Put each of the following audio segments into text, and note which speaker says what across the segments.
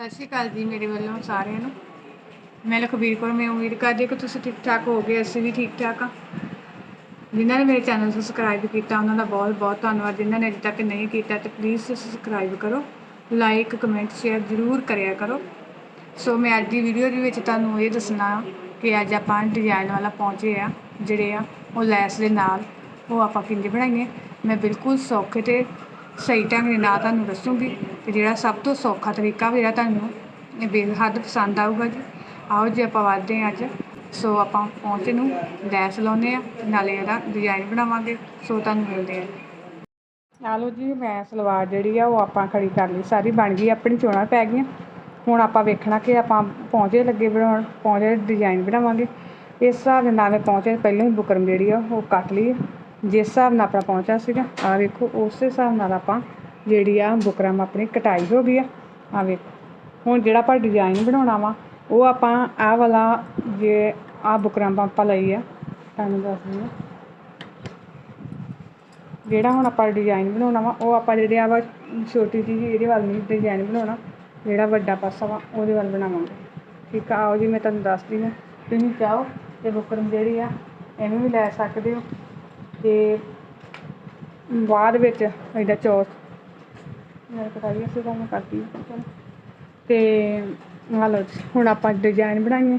Speaker 1: ਸਤਿ ਸ਼੍ਰੀ ਅਕਾਲ ਜੀ ਮੇਰੇ ਵੱਲੋਂ ਸਾਰਿਆਂ ਨੂੰ। ਮੈਂ ਲਖਬੀਰ ਕੌਰ, ਮੈਂ ਉਮੀਦ ਕਰਦੀ ਹਾਂ ਕਿ ਤੁਸੀਂ ਠੀਕ ਠਾਕ ਹੋਗੇ ਅਸੀਂ ਵੀ ਠੀਕ ਠਾਕ ਆ ਜਿਨ੍ਹਾਂ ਨੇ ਮੇਰੇ ਚੈਨਲ ਸਬਸਕ੍ਰਾਈਬ ਕੀਤਾ, ਉਹਨਾਂ ਦਾ ਬਹੁਤ ਬਹੁਤ ਧੰਨਵਾਦ। ਜਿਨ੍ਹਾਂ ਨੇ ਅਜੇ ਤੱਕ ਨਹੀਂ ਕੀਤਾ ਤੇ ਪਲੀਜ਼ ਸਬਸਕ੍ਰਾਈਬ ਕਰੋ। ਲਾਈਕ ਕਮੈਂਟ ਸ਼ੇਅਰ ਜ਼ਰੂਰ ਕਰਿਆ ਕਰੋ। ਸੋ ਮੈਂ ਅੱਜ ਦੀ ਵੀਡੀਓ ਦੇ ਵਿੱਚ ਤੁਹਾਨੂੰ ਇਹ ਦੱਸਣਾ ਕਿ ਅੱਜ ਆਪਾਂ ਡਿਜ਼ਾਈਨ ਵਾਲਾ ਪਹੁੰਚੇ ਆ ਜਿਹੜੇ ਆ ਉਹ ਲੈਸ ਦੇ ਨਾਲ ਉਹ ਆਪਾਂ ਕਿੰਨੇ ਬਣਾਈਏ। ਮੈਂ ਬਿਲਕੁਲ ਸੌਖੇ ਤੇ ਸਹੀ ਢੰਗ ਦੇ ਨਾਲ ਤੁਹਾਨੂੰ ਦੱਸੂਗੀ ਤੇ ਜਿਹੜਾ ਸਭ ਤੋਂ ਸੌਖਾ ਤਰੀਕਾ ਵੀ ਜਿਹੜਾ ਤੁਹਾਨੂੰ ਇਹ ਬੇਹੱਦ ਪਸੰਦ ਆਊਗਾ ਜੀ। ਆਓ ਜੀ ਆਪਾਂ ਵਧਦੇ ਹਾਂ ਅੱਜ। ਸੋ ਆਪਾਂ ਪਹੁੰਚ ਨੂੰ ਲੈਸ ਲਾਉਨੇ ਆ ਨਾਲੇ ਇਹਦਾ ਡਿਜ਼ਾਈਨ ਬਣਾਵਾਂਗੇ। ਸੋ ਤੁਹਾਨੂੰ ਮਿਲਦੇ ਆ ਆ ਜੀ, ਮੈਂ ਸਲਵਾਰ ਜਿਹੜੀ ਆ ਉਹ ਆਪਾਂ ਖੜੀ ਕਰ ਲਈ। ਸਾਰੀ ਬਣ ਗਈ, ਆਪਣੀ ਚੋਣਾਂ ਪੈ ਗਈਆਂ। ਹੁਣ ਆਪਾਂ ਵੇਖਣਾ ਕਿ ਆਪਾਂ ਪਹੁੰਚੇ ਲੱਗੇ ਬਣਾਉਣ, ਪਹੁੰਚੇ ਡਿਜ਼ਾਈਨ ਬਣਾਵਾਂਗੇ। ਇਸ ਹਿਸਾਬ ਦੇ ਨਾਲ ਮੈਂ ਪਹੁੰਚੇ, ਪਹਿਲਾਂ ਹੀ ਬੁਕਰਮ ਜਿਹੜੀ ਆ ਉਹ ਕੱਟ ਲਈ ਆ। ਜਿਸ ਹਿਸਾਬ ਨਾਲ ਆਪਣਾ ਪਹੁੰਚਾ ਸੀਗਾ ਆ ਵੇਖੋ, ਉਸੇ ਹਿਸਾਬ ਨਾਲ ਆਪਾਂ ਜਿਹੜੀ ਆ ਬੁਕਰਮ ਆਪਣੀ ਕਟਾਈ ਹੋ ਗਈ ਆ। ਆ ਵੇਖੋ, ਹੁਣ ਜਿਹੜਾ ਆਪਾਂ ਡਿਜ਼ਾਈਨ ਬਣਾਉਣਾ ਵਾ, ਉਹ ਆਪਾਂ ਆਹ ਵਾਲਾ ਜੇ ਆ ਬੁਕਰਮ ਆਪਾਂ ਲਈ ਆ, ਤੁਹਾਨੂੰ ਦੱਸਦੀ ਹਾਂ ਜਿਹੜਾ ਹੁਣ ਆਪਾਂ ਡਿਜ਼ਾਈਨ ਬਣਾਉਣਾ ਵਾ, ਉਹ ਆਪਾਂ ਜਿਹੜੇ ਆ ਵਾ ਛੋਟੀ ਜਿਹੀ ਇਹਦੇ ਵੱਲ ਨਹੀਂ ਡਿਜ਼ਾਈਨ ਬਣਾਉਣਾ, ਜਿਹੜਾ ਵੱਡਾ ਪਾਸਾ ਵਾ, ਉਹਦੇ ਵੱਲ ਬਣਾਵਾਂਗੇ। ਠੀਕ ਆ, ਆਓ ਜੀ, ਮੈਂ ਤੁਹਾਨੂੰ ਦੱਸਦੀ ਹਾਂ। ਤੁਸੀਂ ਚਾਹੋ ਤੇ ਬੁਕਰਮ ਜਿਹੜੀ ਆ ਐਵੇਂ ਵੀ ਲੈ ਸਕਦੇ ਹੋ। ਤੇ ਬਾਅਦ ਵਿੱਚ ਇਹਦਾ ਚੌਥ ਮੇਰੇ ਕਟਾਈ ਅਸੀਂ ਕੰਮ ਕਰਦੀ ਹਾਂ ਤੇ ਆਹ ਲਓ ਹੁਣ ਆਪਾਂ ਡਿਜ਼ਾਈਨ ਬਣਾਈਏ।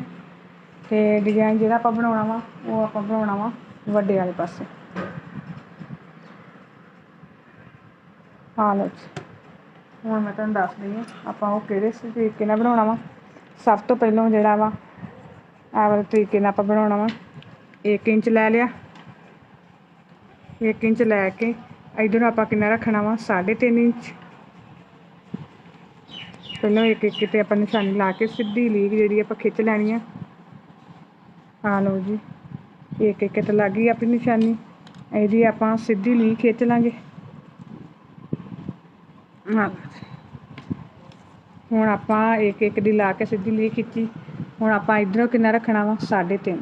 Speaker 1: ਤੇ ਡਿਜ਼ਾਈਨ ਜਿਹੜਾ ਆਪਾਂ ਬਣਾਉਣਾ ਵਾ, ਉਹ ਆਪਾਂ ਬਣਾਉਣਾ ਵਾ ਵੱਡੇ ਵਾਲੇ ਪਾਸੇ। ਆ ਲਓ ਜੀ, ਹੁਣ ਮੈਂ ਤੁਹਾਨੂੰ ਦੱਸਦੀ ਹਾਂ ਆਪਾਂ ਉਹ ਕਿਹੜੇ ਤਰੀਕੇ ਨਾਲ ਬਣਾਉਣਾ ਵਾ। ਸਭ ਤੋਂ ਪਹਿਲਾਂ ਜਿਹੜਾ ਵਾ, ਆਹ ਵਾਲੇ ਤਰੀਕੇ ਨਾਲ ਆਪਾਂ ਬਣਾਉਣਾ ਵਾ। 1 ਇੰਚ ਲੈ ਲਿਆ। 1 ਇੰਚ ਲੈ ਕੇ ਇਧਰੋਂ ਆਪਾਂ ਕਿੰਨਾ ਰੱਖਣਾ ਵਾ? 3.5 ਇੰਚ। ਪਹਿਲਾਂ ਇੱਕ ਇੱਕ ਤੇ ਆਪਾਂ ਨਿਸ਼ਾਨੀ ਲਾ ਕੇ ਸਿੱਧੀ ਲੀਕ ਜਿਹੜੀ ਆਪਾਂ ਖਿੱਚ ਲੈਣੀ ਆ। ਆ ਲਓ ਜੀ, ਇੱਕ ਇੱਕ ਤੇ ਲੱਗ ਗਈ ਆਪਣੀ ਨਿਸ਼ਾਨੀ। ਇਹਦੀ ਆਪਾਂ ਸਿੱਧੀ ਲੀਕ ਖਿੱਚ ਲਾਂਗੇ। ਹੁਣ ਆਪਾਂ ਇੱਕ ਇੱਕ ਦੀ ਲਾ ਕੇ ਸਿੱਧੀ ਲੀਕ ਖਿੱਚੀ। ਹੁਣ ਆਪਾਂ ਇਧਰੋਂ ਕਿੰਨਾ ਰੱਖਣਾ ਵਾ? 3.5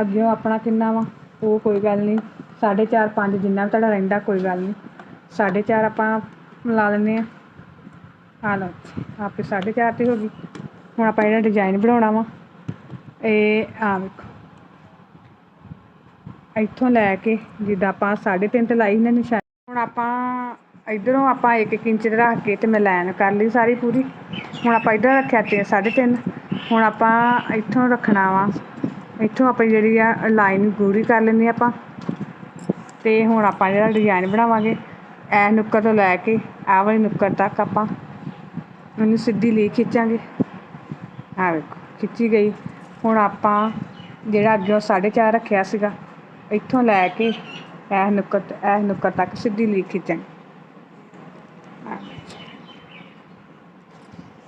Speaker 1: ਅੱਗੇ ਆਪਣਾ ਕਿੰਨਾ ਵਾ? ਉਹ ਕੋਈ ਗੱਲ ਨਹੀਂ 4.5 5 ਜਿੰਨਾ ਵੀ ਤੁਹਾਡਾ ਰਹਿੰਦਾ, ਕੋਈ ਗੱਲ ਨਹੀਂ। 4.5 ਆਪਾਂ ਲਾ ਲੈਂਦੇ ਹਾਂ। ਆ ਲਓ ਆਪੇ 4.5 ਤੇ ਹੋ ਗਈ। ਹੁਣ ਆਪਾਂ ਜਿਹੜਾ ਡਿਜ਼ਾਈਨ ਬਣਾਉਣਾ ਵਾ। ਇਹ ਆ ਵੇਖੋ। ਇੱਥੋਂ ਲੈ ਕੇ ਜਿੱਦਾਂ ਆਪਾਂ 3.5 ਤੇ ਲਾਈ ਨੇ ਨਿਸ਼ਾਨ। ਹੁਣ ਆਪਾਂ ਇਧਰੋਂ ਆਪਾਂ 1 ਇੰਚ ਰੱਖ ਕੇ ਤੇ ਮੈਂ ਲਾਈਨ ਕਰ ਲਈ ਸਾਰੀ ਪੂਰੀ। ਹੁਣ ਆਪਾਂ ਇਧਰ ਰੱਖਿਆ ਤੇ 3.5 ਹੁਣ ਆਪਾਂ ਇੱਥੋਂ ਰੱਖਣਾ ਵਾ। ਇੱਥੋਂ ਆਪਾਂ ਜਿਹੜੀ ਆ ਲਾਈਨ ਪੂਰੀ ਕਰ ਲੈਂਦੇ ਹਾਂ ਆਪਾਂ। ਅਤੇ ਹੁਣ ਆਪਾਂ ਜਿਹੜਾ ਡਿਜ਼ਾਈਨ ਬਣਾਵਾਂਗੇ, ਇਹ ਨੁੱਕਰ ਤੋਂ ਲੈ ਕੇ ਆਹ ਵਾਲੀ ਨੁੱਕਰ ਤੱਕ ਆਪਾਂ ਉਹਨੂੰ ਸਿੱਧੀ ਲੀ ਖਿੱਚਾਂਗੇ। ਆਹ ਵੇਖੋ, ਖਿੱਚੀ ਗਈ। ਹੁਣ ਆਪਾਂ ਜਿਹੜਾ ਅੱਗੇ 4.5 ਰੱਖਿਆ ਸੀਗਾ, ਇੱਥੋਂ ਲੈ ਕੇ ਇਹ ਨੁੱਕਰ ਤ- ਇਹ ਨੁੱਕਰ ਤੱਕ ਸਿੱਧੀ ਲੀ ਖਿੱਚਾਂਗੇ।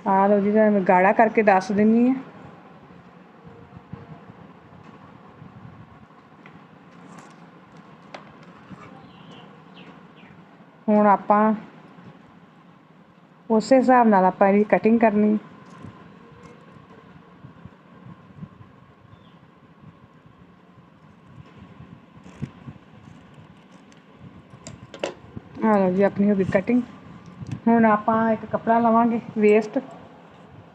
Speaker 1: ਆਹ ਲਓ ਜੀ, ਤੁਹਾਨੂੰ ਮੈਂ ਗਾੜਾ ਕਰਕੇ ਦੱਸ ਦਿੰਨੀ ਆ। ਹੁਣ ਆਪਾਂ ਉਸੇ ਹਿਸਾਬ ਨਾਲ ਆਪਾਂ ਇਹਦੀ ਕਟਿੰਗ ਕਰਨੀ। ਆ ਲਓ ਜੀ ਆਪਣੀ ਹੋ ਗਈ ਕਟਿੰਗ ਹੁਣ ਆਪਾਂ ਇੱਕ ਕੱਪੜਾ ਲਵਾਂਗੇ ਵੇਸਟ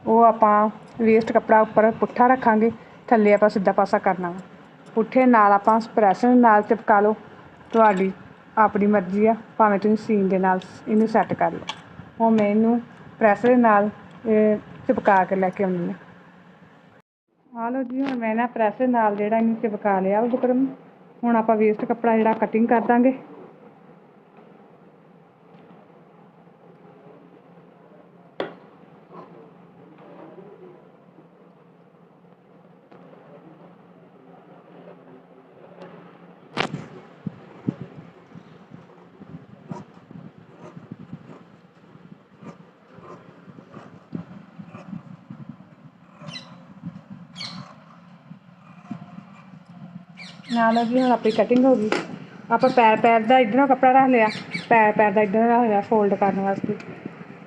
Speaker 1: ਉਹ ਆਪਾਂ ਵੇਸਟ ਕੱਪੜਾ ਉੱਪਰ ਪੁੱਠਾ ਰੱਖਾਂਗੇ, ਥੱਲੇ ਆਪਾਂ ਸਿੱਧਾ ਪਾਸਾ ਕਰਨਾ ਵਾ। ਪੁੱਠੇ ਨਾਲ ਆਪਾਂ ਪ੍ਰੈਸ ਨਾਲ ਚਿਪਕਾ ਲਓ। ਤੁਹਾਡੀ ਆਪਣੀ ਮਰਜ਼ੀ ਆ, ਭਾਵੇਂ ਤੁਸੀਂ ਸੀਨ ਦੇ ਨਾਲ ਇਹਨੂੰ ਸੈੱਟ ਕਰ ਲਓ। ਹੁਣ ਮੈਂ ਇਹਨੂੰ ਪ੍ਰੈਸ ਦੇ ਨਾਲ ਚਿਪਕਾ ਕੇ ਲੈ ਕੇ ਆਉਂਦੀ ਹਾਂ। ਆ ਲਓ ਜੀ, ਹੁਣ ਮੈਂ ਨਾ ਪ੍ਰੈਸ ਦੇ ਨਾਲ ਜਿਹੜਾ ਇਹਨੂੰ ਚਿਪਕਾ ਲਿਆ ਵਾ ਬੁਕਰਮ। ਹੁਣ ਆਪਾਂ ਵੇਸਟ ਕੱਪੜਾ ਜਿਹੜਾ ਕਟਿੰਗ ਕਰ ਦਾਂਗੇ। ਨਾਲ ਵੀ ਹੁਣ ਆਪਣੀ ਕਟਿੰਗ ਹੋ ਗਈ। ਆਪਾਂ ਪੈਰ ਪੈਰ ਦਾ ਇਧਰੋਂ ਕੱਪੜਾ ਰੱਖ ਲਿਆ, ਪੈਰ ਪੈਰ ਦਾ ਇੱਧਰ ਰੱਖ ਲਿਆ ਫੋਲਡ ਕਰਨ ਵਾਸਤੇ।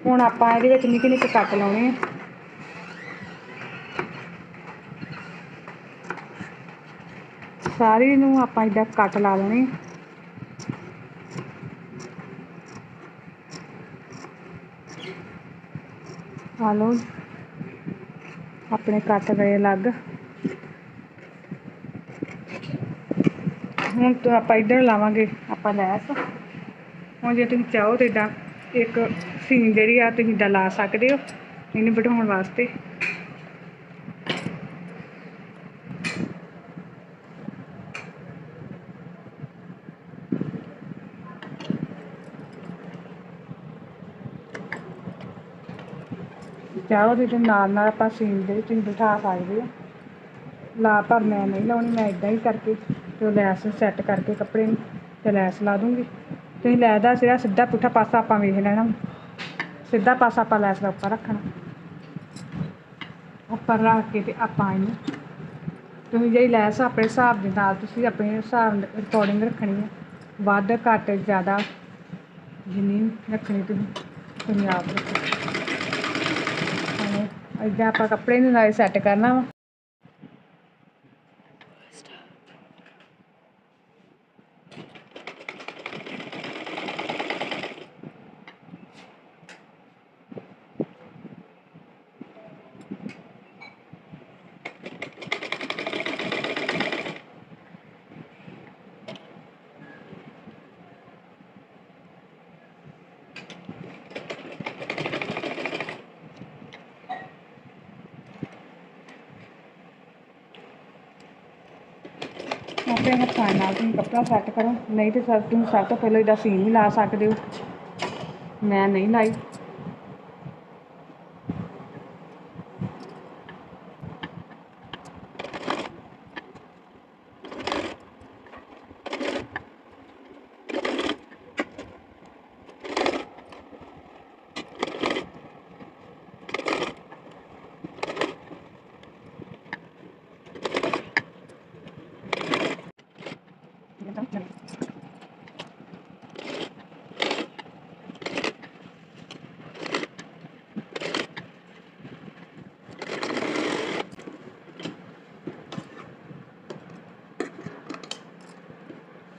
Speaker 1: ਹੁਣ ਆਪਾਂ ਇਹਦੇ ਵਿੱਚ ਨਿੱਕੇ ਨਿੱਕੇ ਕੱਟ ਲਾਉਣੇ ਆ। ਸਾਰੀ ਨੂੰ ਆਪਾਂ ਇਦਾਂ ਕੱਟ ਲਾ ਲੈਣੇ। ਆ। ਆ ਲਓ, ਆਪਣੇ ਕੱਟ ਗਏ ਅਲੱਗ। ਹੁਣ ਤੋਂ ਆਪਾਂ ਇੱਧਰ ਲਾਵਾਂਗੇ, ਆਪਾਂ ਲੈਸ। ਹੁਣ ਜੇ ਤੁਸੀਂ ਚਾਹੋ ਤੇ ਇਦਾਂ ਇੱਕ ਸੀਨ ਜਿਹੜੀ ਆ, ਤੁਸੀਂ ਇਦਾਂ ਲਾ ਸਕਦੇ ਹੋ, ਇਹਨੂੰ ਬਿਠਾਉਣ ਵਾਸਤੇ। ਚਾਹੋ ਤੇ ਨਾਲ ਨਾਲ ਆਪਾਂ ਸੀਨ ਦੇ ਵਿੱਚ ਬਿਠਾ ਸਕਦੇ ਹੋ। ਲਾ ਪਰ ਮੈਂ ਨਹੀਂ ਲਾਉਣੀ, ਮੈਂ ਇਦਾਂ ਹੀ ਕਰਕੇ। ਤੇ ਉਹ ਲੈਸ ਸੈੱਟ ਕਰਕੇ ਕੱਪੜੇ ਨੂੰ ਤੇ ਲੈਸ ਲਾ ਦੂੰਗੀ। ਤੁਸੀਂ ਲੈਸ ਦਾ ਸਿਰਾ ਸਿੱਧਾ ਪੁੱਠਾ ਪਾਸਾ ਆਪਾਂ ਵੇਖ ਲੈਣਾ। ਸਿੱਧਾ ਪਾਸਾ ਆਪਾਂ ਲੈਸ ਦਾ ਉੱਪਰ ਰੱਖਣਾ। ਉੱਪਰ ਰੱਖ ਕੇ ਤੇ ਆਪਾਂ ਇਹਨੂੰ ਤੁਸੀਂ ਜਿਹੜੀ ਲੈਸ ਆਪਣੇ ਹਿਸਾਬ ਦੇ ਨਾਲ ਤੁਸੀਂ ਆਪਣੇ ਹਿਸਾਬ ਅਕੋਰਡਿੰਗ ਰੱਖਣੀ ਹੈ ਵੱਧ, ਘੱਟ, ਜ਼ਿਆਦਾ ਜਿੰਨੀ ਰੱਖਣੀ ਤੁਸੀਂ ਤੁਸੀਂ ਆਪ ਰੱਖੋ। ਹੁਣ ਆਪਾਂ ਕੱਪੜੇ ਨੂੰ ਨਾਲ ਸੈੱਟ ਕਰਨਾ ਵਾ। ਆਪਣੇ ਹੱਥਾਂ ਨਾਲ ਤੁਸੀਂ ਕੱਪੜਾ ਸੈੱਟ ਕਰੋ। ਨਹੀਂ ਤੇ ਸਰ, ਤੁਸੀਂ ਸਭ ਤੋਂ ਪਹਿਲਾਂ ਇਹਦਾ ਸੀਨ ਵੀ ਲਾ ਸਕਦੇ ਹੋ। ਮੈਂ ਨਹੀਂ ਲਾਈ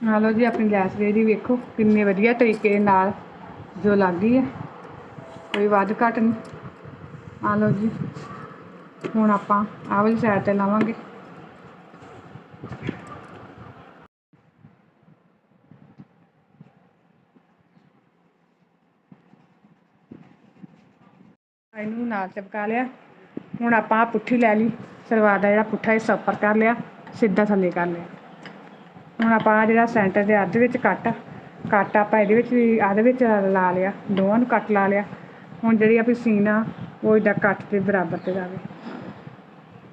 Speaker 1: ਆ ਲਓ ਜੀ, ਆਪਣੀ ਲੈਸ ਜਿਹੜੀ ਵੇਖੋ ਕਿੰਨੇ ਵਧੀਆ ਤਰੀਕੇ ਨਾਲ ਜੋ ਲੱਗ ਗਈ ਹੈ। ਕੋਈ ਵੱਧ ਘੱਟ ਨਹੀਂ। ਆ ਲਓ ਜੀ, ਹੁਣ ਆਪਾਂ ਆਹ ਵਾਲੀ ਸਾਈਡ ਤੇ ਲਾਵਾਂਗੇ। ਇਹਨੂੰ ਨਾਲ ਚਪਕਾ ਲਿਆ। ਹੁਣ ਆਪਾਂ ਆਹ ਪੁੱਠੀ ਲੈ ਲਈ। ਸਲਵਾਰ ਦਾ ਜਿਹੜਾ ਪੁੱਠਾ ਹਿੱਸਾ ਉੱਪਰ ਕਰ ਲਿਆ, ਸਿੱਧਾ ਥੱਲੇ ਕਰ ਲਿਆ। ਹੁਣ ਆਪਾਂ ਜਿਹੜਾ ਸੈਂਟਰ ਦੇ ਅੱਧ ਵਿੱਚ ਕੱਟ ਕੱਟ ਆਪਾਂ ਇਹਦੇ ਵਿੱਚ ਵੀ ਅੱਧ ਵਿੱਚ ਲਾ ਲਿਆ, ਦੋਵਾਂ ਨੂੰ ਕੱਟ ਲਾ ਲਿਆ। ਹੁਣ ਜਿਹੜੀ ਆਪਣੀ ਸੀਨ ਆ, ਉਹ ਇਦਾਂ ਕੱਟ ਦੇ ਬਰਾਬਰ ਤੇ ਜਾਵੇ।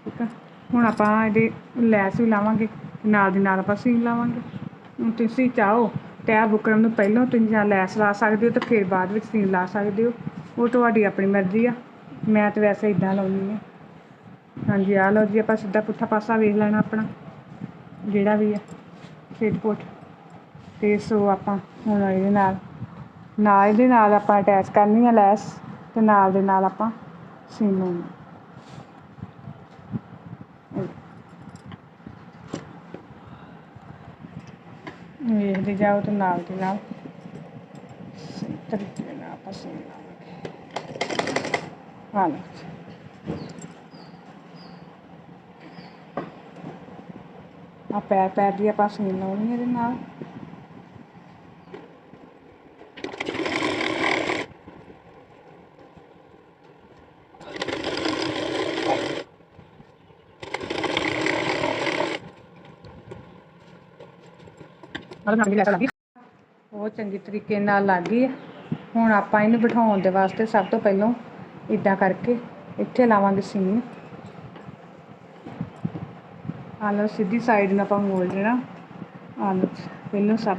Speaker 1: ਠੀਕ ਆ? ਹੁਣ ਆਪਾਂ ਇਹਦੇ ਲੈਸ ਵੀ ਲਾਵਾਂਗੇ, ਨਾਲ ਦੀ ਨਾਲ ਆਪਾਂ ਸੀਨ ਲਾਵਾਂਗੇ। ਹੁਣ ਤੁਸੀਂ ਚਾਹੋ ਟੈਬ ਬੁਕਰਮ ਨੂੰ ਪਹਿਲਾਂ ਤੁਸੀਂ ਜਾਂ ਲੈਸ ਲਾ ਸਕਦੇ ਹੋ ਤੇ ਫਿਰ ਬਾਅਦ ਵਿੱਚ ਸੀਨ ਲਾ ਸਕਦੇ ਹੋ। ਉਹ ਤੁਹਾਡੀ ਆਪਣੀ ਮਰਜ਼ੀ ਆ। ਮੈਂ ਤਾਂ ਵੈਸੇ ਇਦਾਂ ਲਾਉਣੀ ਆ ਹਾਂਜੀ ਆ ਲਓ ਜੀ, ਆਪਾਂ ਸਿੱਧਾ ਪੁੱਠਾ ਪਾਸਾ ਵੇਖ ਲੈਣਾ ਆਪਣਾ, ਜਿਹੜਾ ਵੀ ਆ। ਸਿੱਧਪੁੱਟ ਅਤੇ ਸੋ ਆਪਾਂ ਹੁਣ ਇਹਦੇ ਨਾਲ ਨਾਲ ਦੇ ਨਾਲ ਆਪਾਂ ਅਟੈਚ ਕਰਨੀ ਆ ਲੈਸ ਅਤੇ ਨਾਲ ਦੇ ਨਾਲ ਆਪਾਂ ਸੀਨ ਲਾਉਣੀ ਵੇਖਦੇ ਜਾਓ ਤੇ ਨਾਲ ਦੇ ਨਾਲ ਸਹੀ ਤਰੀਕੇ ਨਾਲ ਆਪਾਂ ਸੀਨ ਲਾਵਾਂਗੇ। ਹਾਂ ਆ ਪੈਰ ਪੈਰ ਦੀ ਆਪਾਂ ਸੀਨ ਲਾਉਣੀ ਇਹਦੇ ਨਾਲ। ਉਹ ਚੰਗੀ ਤਰੀਕੇ ਨਾਲ ਲੱਗ ਗਈ ਹੁਣ ਆਪਾਂ ਇਹਨੂੰ ਬਿਠਾਉਣ ਦੇ ਵਾਸਤੇ ਸਭ ਤੋਂ ਪਹਿਲਾਂ ਇਦਾਂ ਕਰਕੇ ਇੱਥੇ ਲਾਵਾਂਗੇ ਸੀਨ। ਆ ਲਓ ਸਿੱਧੀ ਸਾਈਡ ਨੂੰ ਆਪਾਂ ਮੋੜ ਦੇਣਾ ਆ ਲਓ ਪਹਿਲਾਂ ਸਭ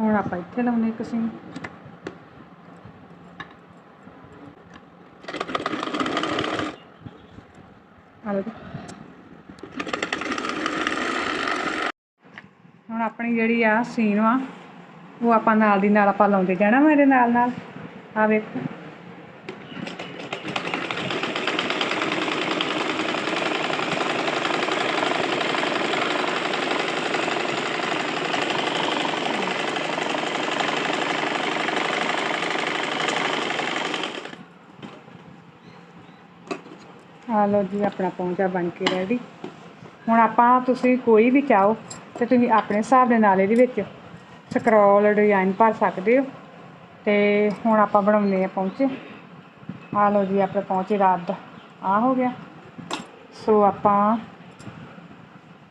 Speaker 1: ਹੁਣ ਆਪਾਂ ਇੱਥੇ ਲਾਉਨੇ ਇੱਕ ਸੀਨ। ਹੁਣ ਆਪਣੀ ਜਿਹੜੀ ਆ ਸੀਨ ਵਾ, ਉਹ ਆਪਾਂ ਨਾਲ ਦੀ ਨਾਲ ਆਪਾਂ ਲਾਉਂਦੇ ਜਾਣਾ ਵਾ ਇਹਦੇ ਨਾਲ ਨਾਲ ਆ ਵੇਖੋ। ਆ ਲਓ ਜੀ, ਆਪਣਾ ਪੌਂਚਾ ਬਣ ਕੇ ਰੈਡੀ ਹੁਣ ਆਪਾਂ ਤੁਸੀਂ ਕੋਈ ਵੀ ਚਾਹੋ, ਤੇ ਤੁਸੀਂ ਆਪਣੇ ਹਿਸਾਬ ਦੇ ਨਾਲ ਇਹਦੇ ਵਿੱਚ ਸਕਰੋਲ ਡਿਜ਼ਾਈਨ ਭਰ ਸਕਦੇ ਹੋ। ਤੇ ਹੁਣ ਆਪਾਂ ਬਣਾਉਂਦੇ ਆ ਪੌਂਚੇ। ਆ ਲਓ ਜੀ, ਆਪਣੇ ਪੌਂਚੇ ਰਾਤ ਦਾ ਆ ਹੋ ਗਿਆ। ਸੋ ਆਪਾਂ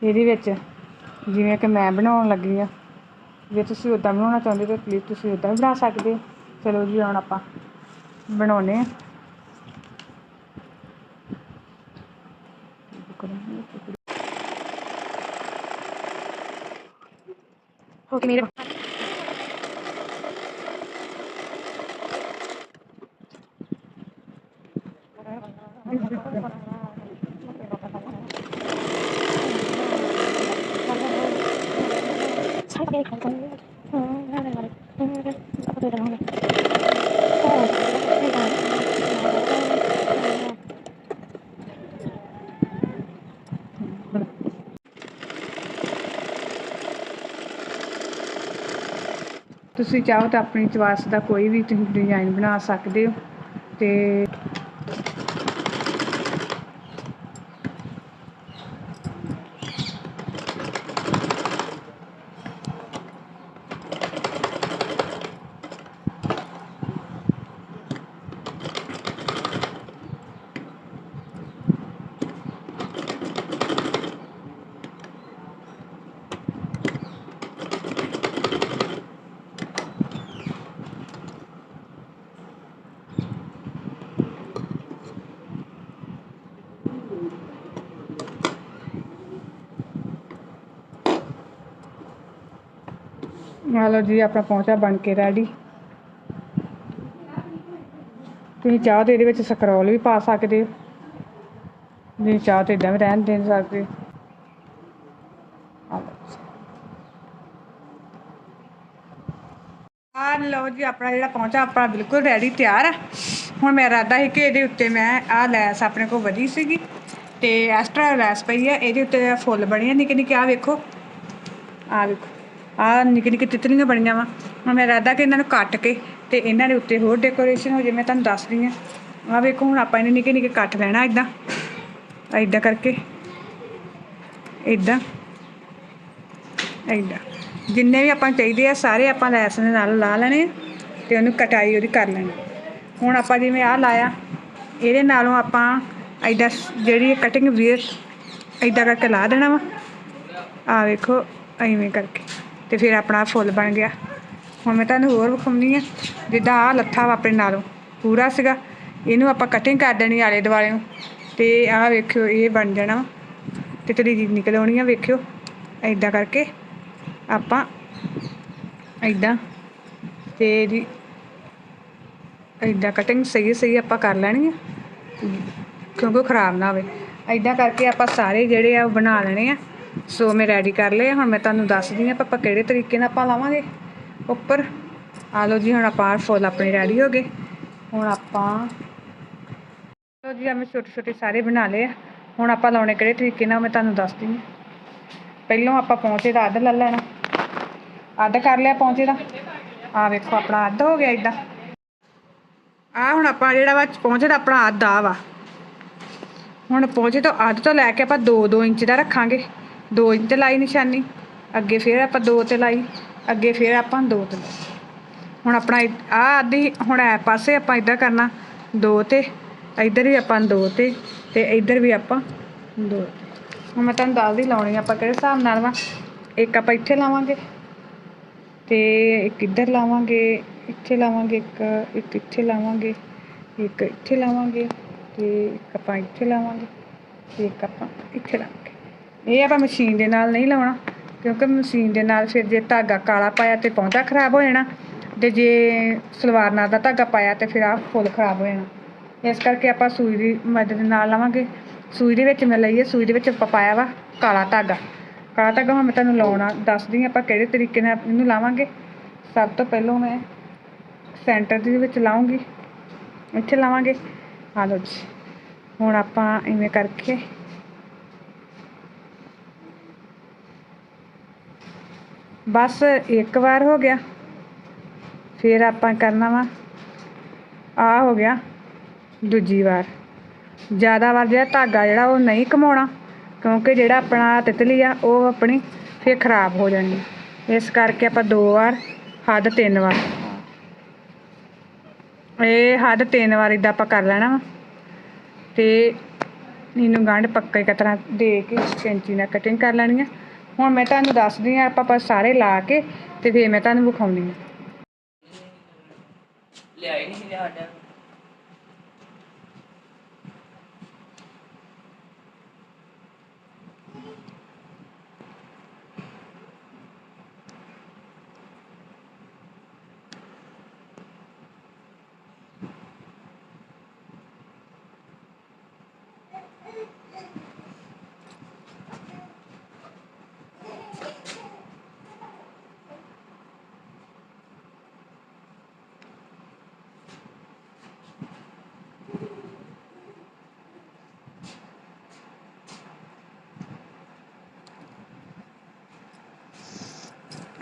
Speaker 1: ਇਹਦੇ ਵਿੱਚ ਜਿਵੇਂ ਕਿ ਮੈਂ ਬਣਾਉਣ ਲੱਗੀ ਆ ਜੇ ਤੁਸੀਂ ਉਦਾਂ ਬਣਾਉਣਾ ਚਾਹੁੰਦੇ ਹੋ ਤਾਂ ਪਲੀਜ਼ ਤੁਸੀਂ ਉਦਾਂ ਵੀ ਬਣਾ ਸਕਦੇ ਹੋ। ਚਲੋ ਜੀ, ਹੁਣ ਆਪਾਂ ਬਣਾਉਨੇ ਆ
Speaker 2: ਹੋ ਕੇ ਮੇਰੇ
Speaker 1: ਤੁਸੀਂ ਚਾਹੋ ਤਾਂ ਆਪਣੀ ਚੁਆਇਸ ਦਾ ਕੋਈ ਵੀ ਤੁਸੀਂ ਡਿਜ਼ਾਈਨ ਬਣਾ ਸਕਦੇ ਹੋ ਅਤੇ ਲਓ ਜੀ, ਆਪਣਾ ਪੌਂਚਾ ਬਣ ਕੇ ਰੈਡੀ ਤੁਸੀਂ ਚਾਹ ਤੇ ਇਹਦੇ ਵਿੱਚ ਸਕਰੋਲ ਵੀ ਪਾ ਸਕਦੇ ਹੋ। ਜੇ ਚਾਹ ਤੇ ਇਦਾਂ ਵੀ ਰਹਿਣ ਦੇ ਸਕਦੇ। ਆ ਲਓ ਜੀ। ਆਪਣਾ ਜਿਹੜਾ ਪੌਂਚਾ ਆਪਣਾ ਬਿਲਕੁਲ ਰੈਡੀ ਤਿਆਰ ਆ। ਹੁਣ ਮੇਰਾ ਇਰਾਦਾ ਸੀ ਕਿ ਇਹਦੇ ਉੱਤੇ ਮੈਂ ਆ ਲੈਸ ਆਪਣੇ ਕੋਲ ਵਧੀ ਸੀਗੀ। ਤੇ ਐਕਸਟਰਾ ਲੈਸ ਪਈ ਆ, ਇਹਦੇ ਉੱਤੇ ਫੁੱਲ ਬਣੇ ਆ। ਨਿੱਕੇ ਨਿੱਕੇ ਆ ਵੇਖੋ। ਆ ਵੇਖੋ। ਆ ਨਿੱਕੀ ਨਿੱਕੀ ਤਿਤਲੀਆਂ ਬਣੀਆਂ ਵਾ। ਹੁਣ ਮੈਂ ਇਰਾਦਾ ਕਿ ਇਹਨਾਂ ਨੂੰ ਕੱਟ ਕੇ ਤੇ ਇਹਨਾਂ ਦੇ ਉੱਤੇ ਹੋਰ ਡੈਕੋਰੇਸ਼ਨ ਹੋ ਜੇ, ਮੈਂ ਤੁਹਾਨੂੰ ਦੱਸਦੀ ਆ ਆ ਵੇਖੋ, ਹੁਣ ਆਪਾਂ ਇਹਨੇ ਨਿੱਕੇ ਨਿੱਕੇ ਕੱਟ ਲੈਣਾ ਇਦਾਂ ਇਦਾਂ ਕਰਕੇ। ਇਦਾਂ ਇਦਾਂ ਜਿੰਨੇ ਵੀ ਆਪਾਂ ਚਾਹੀਦੇ ਆ, ਸਾਰੇ ਆਪਾਂ ਲੈਸ ਦੇ ਨਾਲ ਲਾ ਲੈਣੇ ਆ ਤੇ ਉਹਨੂੰ ਕਟਾਈ ਉਹਦੀ ਕਰ ਲੈਣੀ। ਹੁਣ ਆਪਾਂ ਜਿਵੇਂ ਆਹ ਲਾਇਆ, ਇਹਦੇ ਨਾਲੋਂ ਆਪਾਂ ਇਦਾਂ ਜਿਹੜੀ ਕਟਿੰਗ ਵੀਰ ਇਦਾਂ ਕਰਕੇ ਲਾ ਦੇਣਾ ਵਾ। ਆ ਵੇਖੋ, ਐਵੇਂ ਕਰਕੇ। ਤੇ ਫਿਰ ਆਪਣਾ ਫੁੱਲ ਬਣ ਗਿਆ। ਹੁਣ ਮੈਂ ਤੁਹਾਨੂੰ ਹੋਰ ਵਿਖਾਉਣੀ ਆ ਜਿੱਦਾਂ ਆ ਲੱਥਾ ਵਾ ਆਪਣੇ ਨਾਲੋਂ, ਪੂਰਾ ਸੀਗਾ। ਇਹਨੂੰ ਆਪਾਂ ਕਟਿੰਗ ਕਰ ਦੇਣੀ ਆਲੇ ਦੁਆਲੇ ਨੂੰ, ਤੇ ਆਹ ਵੇਖਿਓ, ਇਹ ਬਣ ਜਾਣਾ ਵਾ। ਤੇ ਤੇਰੀ ਨਿਕਲ ਆਉਣੀ ਆ, ਵੇਖਿਓ। ਐਦਾਂ ਕਰਕੇ ਆਪਾਂ ਐਦਾਂ ਤੇ ਇਹਦੀ ਐਦਾਂ ਕਟਿੰਗ ਸਹੀ ਸਹੀ ਆਪਾਂ ਕਰ ਲੈਣੀ ਆ, ਕਿਉਂਕਿ ਉਹ ਖਰਾਬ ਨਾ ਹੋਵੇ। ਐਦਾਂ ਕਰਕੇ ਆਪਾਂ ਸਾਰੇ ਜਿਹੜੇ ਆ ਉਹ ਬਣਾ ਲੈਣੇ ਆ। ਸੋ ਮੈਂ ਰੈਡੀ ਕਰ ਲਿਆ ਹੁਣ ਮੈਂ ਤੁਹਾਨੂੰ ਦੱਸਦੀ ਹਾਂ ਆਪਾਂ ਕਿਹੜੇ ਤਰੀਕੇ ਨਾਲ ਆਪਾਂ ਲਾਵਾਂਗੇ। ਉੱਪਰ। ਆ ਲਓ ਜੀ, ਹੁਣ ਆਪਾਂ ਫੁੱਲ ਆਪਣੇ ਰੈਡੀ ਹੋ ਗਏ। ਹੁਣ ਆਪਾਂ ਲਓ ਜੀ ਮੈਂ ਛੋਟੇ ਛੋਟੇ ਸਾਰੇ ਬਣਾ ਲਏ ਆ। ਹੁਣ ਆਪਾਂ ਲਾਉਣੇ ਕਿਹੜੇ ਤਰੀਕੇ ਨਾਲ ਮੈਂ ਤੁਹਾਨੂੰ ਦੱਸਦੀ ਹਾਂ। ਪਹਿਲਾਂ ਆਪਾਂ ਪੌਂਚੇ ਦਾ ਅੱਧ ਲੈ ਲੈਣਾ। ਅੱਧ ਕਰ ਲਿਆ ਪੌਂਚੇ ਦਾ। ਆ ਵੇਖੋ, ਆਪਣਾ ਅੱਧ ਹੋ ਗਿਆ ਇਦਾਂ ਆ ਹੁਣ ਆਪਾਂ ਜਿਹੜਾ ਵਾ ਪੌਂਚੇ ਦਾ ਆਪਣਾ ਅੱਧ ਆ ਵਾ। ਹੁਣ ਪੌਂਚੇ ਤੋਂ ਅੱਧ ਤੋਂ ਲੈ ਕੇ ਆਪਾਂ 2-2 ਇੰਚ ਦਾ ਰੱਖਾਂਗੇ। 2 ਇੰਚ ਤੇ ਲਾਈ ਨਿਸ਼ਾਨੀ, ਅੱਗੇ ਫਿਰ ਆਪਾਂ 2 ਤੇ ਲਾਈ, ਅੱਗੇ ਫਿਰ ਆਪਾਂ 2 ਤੇ ਲਾਈ। ਹੁਣ ਆਪਣਾ ਆ ਅੱਧੀ, ਹੁਣ ਐ ਪਾਸੇ ਆਪਾਂ ਇਦਾਂ ਕਰਨਾ 2 ਤੇ, ਇੱਧਰ ਵੀ ਆਪਾਂ 2 ਤੇ ਤੇ ਇੱਧਰ ਵੀ ਆਪਾਂ 2 ਹੁਣ ਮੈਂ ਤੁਹਾਨੂੰ ਦੱਸਦੀ ਲਾਉਣੀ ਆਪਾਂ ਕਿਹੜੇ ਹਿਸਾਬ ਨਾਲ ਵਾ। ਇੱਕ ਆਪਾਂ ਇੱਥੇ ਲਾਵਾਂਗੇ, ਤੇ ਇੱਕ ਇੱਧਰ ਲਾਵਾਂਗੇ, ਇੱਥੇ ਲਾਵਾਂਗੇ, ਇੱਕ ਇੱਕ ਇੱਥੇ ਲਾਵਾਂਗੇ, ਇੱਕ ਇੱਥੇ ਲਾਵਾਂਗੇ, ਤੇ ਇੱਕ ਆਪਾਂ ਇੱਥੇ ਲਾਵਾਂਗੇ, ਤੇ ਇੱਕ ਆਪਾਂ ਇੱਥੇ ਲਾਵਾਂਗੇ ਇਹ ਆਪਾਂ ਮਸ਼ੀਨ ਦੇ ਨਾਲ ਨਹੀਂ ਲਾਉਣਾ, ਕਿਉਂਕਿ ਮਸ਼ੀਨ ਦੇ ਨਾਲ ਫਿਰ ਜੇ ਧਾਗਾ ਕਾਲਾ ਪਾਇਆ ਤੇ ਪੌਂਚਾ ਖਰਾਬ ਹੋ ਜਾਣਾ, ਤੇ ਜੇ ਸਲਵਾਰ ਨਾਲ ਦਾ ਧਾਗਾ ਪਾਇਆ ਤੇ ਫਿਰ ਆਹ ਫੁੱਲ ਖਰਾਬ ਹੋ ਜਾਣਾ। ਇਸ ਕਰਕੇ ਆਪਾਂ ਸੂਈ ਦੀ ਮਦਦ ਨਾਲ ਲਾਵਾਂਗੇ। ਸੂਈ ਦੇ ਵਿੱਚ ਮੈਂ ਲਈਏ, ਸੂਈ ਦੇ ਵਿੱਚ ਆਪਾਂ ਪਾਇਆ ਵਾ ਕਾਲਾ ਧਾਗਾ। ਕਾਲਾ ਧਾਗਾ ਹੁਣ ਮੈਂ ਤੁਹਾਨੂੰ ਲਾਉਣਾ ਦੱਸਦੀ ਹਾਂ ਆਪਾਂ ਕਿਹੜੇ ਤਰੀਕੇ ਨਾਲ ਇਹਨੂੰ ਲਾਵਾਂਗੇ। ਸਭ ਤੋਂ ਪਹਿਲਾਂ ਮੈਂ ਸੈਂਟਰ ਦੇ ਵਿੱਚ ਲਾਉਂਗੀ। ਇੱਥੇ ਲਾਵਾਂਗੇ। ਆ ਲਓ ਜੀ। ਹੁਣ ਆਪਾਂ ਇਵੇਂ ਕਰਕੇ ਬਸ ਇੱਕ ਵਾਰ ਹੋ ਗਿਆ। ਫਿਰ ਆਪਾਂ ਕਰਨਾ ਵਾ। ਆ ਹੋ ਗਿਆ ਦੂਜੀ ਵਾਰ। ਜ਼ਿਆਦਾ ਵਾਰ ਜਿਹੜਾ ਧਾਗਾ ਜਿਹੜਾ ਉਹ ਨਹੀਂ ਕਮਾਉਣਾ ਕਿਉਂਕਿ ਜਿਹੜਾ ਆਪਣਾ ਤਿਤਲੀ ਆ, ਉਹ ਆਪਣੀ ਫਿਰ ਖਰਾਬ ਹੋ ਜਾਣੀ ਇਸ ਕਰਕੇ ਆਪਾਂ ਦੋ ਵਾਰ, ਹੱਦ ਤਿੰਨ ਵਾਰ। ਇਹ ਹੱਦ ਤਿੰਨ ਵਾਰ ਇਦਾਂ ਆਪਾਂ ਕਰ ਲੈਣਾ ਵਾ। ਤੇ ਇਹਨੂੰ ਗੰਢ ਪੱਕੇ ਕਤਰਾ ਦੇ ਕੇ ਕੈਂਚੀ ਨਾਲ ਕਟਿੰਗ ਕਰ ਲੈਣੀ ਆ। ਹੁਣ ਮੈਂ ਤੁਹਾਨੂੰ ਦੱਸਦੀ ਆ ਆਪਾਂ ਬਸ ਸਾਰੇ ਲਾ ਕੇ ਤੇ ਫਿਰ ਮੈਂ ਤੁਹਾਨੂੰ ਵਿਖਾਉਂਦੀ ਆ
Speaker 3: ਲਿਆਈ ਨਹੀਂ ਲਿਆ ਸਾਡਾ।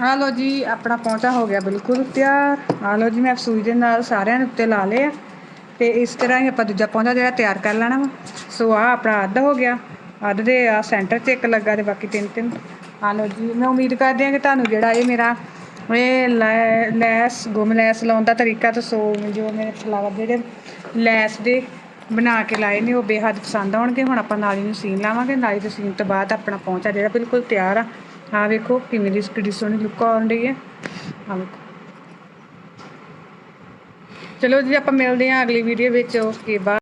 Speaker 1: ਆ ਲਓ ਜੀ, ਆਪਣਾ ਪੌਂਚਾ ਹੋ ਗਿਆ ਬਿਲਕੁਲ ਤਿਆਰ। ਆ ਲਓ ਜੀ, ਮੈਂ ਸੂਈ ਦੇ ਨਾਲ ਸਾਰਿਆਂ ਦੇ ਉੱਤੇ ਲਾ ਲਏ ਆ। ਤੇ ਇਸ ਤਰ੍ਹਾਂ ਹੀ ਆਪਾਂ ਦੂਜਾ ਪੌਂਚਾ ਜਿਹੜਾ ਤਿਆਰ ਕਰ ਲੈਣਾ ਵਾ। ਸੋ ਆ ਆਪਣਾ ਅੱਧ ਹੋ ਗਿਆ। ਅੱਧ ਦੇ ਆ ਸੈਂਟਰ 'ਚ ਇੱਕ ਲੱਗਾ ਤੇ ਬਾਕੀ ਤਿੰਨ ਤਿੰਨ। ਆ ਲਓ ਜੀ, ਮੈਂ ਉਮੀਦ ਕਰਦੀ ਹਾਂ ਕਿ ਤੁਹਾਨੂੰ ਜਿਹੜਾ ਇਹ ਮੇਰਾ ਇਹ ਲੈ- ਲੈਸ, ਗੁੰਮ ਲੈਸ ਲਾਉਣ ਦਾ ਤਰੀਕਾ ਤੇ ਸੋ ਜੋ ਮੇਰੇ ਫਲਾਵਰ ਜਿਹੜੇ ਲੈਸ ਦੇ ਬਣਾ ਕੇ ਲਾਏ ਨੇ, ਉਹ ਬੇਹੱਦ ਪਸੰਦ ਆਉਣਗੇ। ਹੁਣ ਆਪਾਂ ਨਾਲੀ ਨੂੰ ਸੀਨ ਲਾਵਾਂਗੇ। ਨਾਲੀ ਤੋਂ ਸੀਨ ਤੋਂ ਬਾਅਦ ਆਪਣਾ ਪੌਂਚਾ ਜਿਹੜਾ ਬਿਲਕੁਲ ਤਿਆਰ ਆ। ਹਾਂ ਵੇਖੋ ਕਿਵੇਂ ਦੀ ਕਿੱਡੀ ਸੋਹਣੀ ਲੁੱਕ ਆਉਣ ਰਹੀ ਹੈ। ਆ ਵੇਖੋ। ਚਲੋ ਜੀ, ਆਪਾਂ ਮਿਲਦੇ ਹਾਂ ਅਗਲੀ ਵੀਡੀਓ ਵਿੱਚ ਓਕੇ ਬਾਏ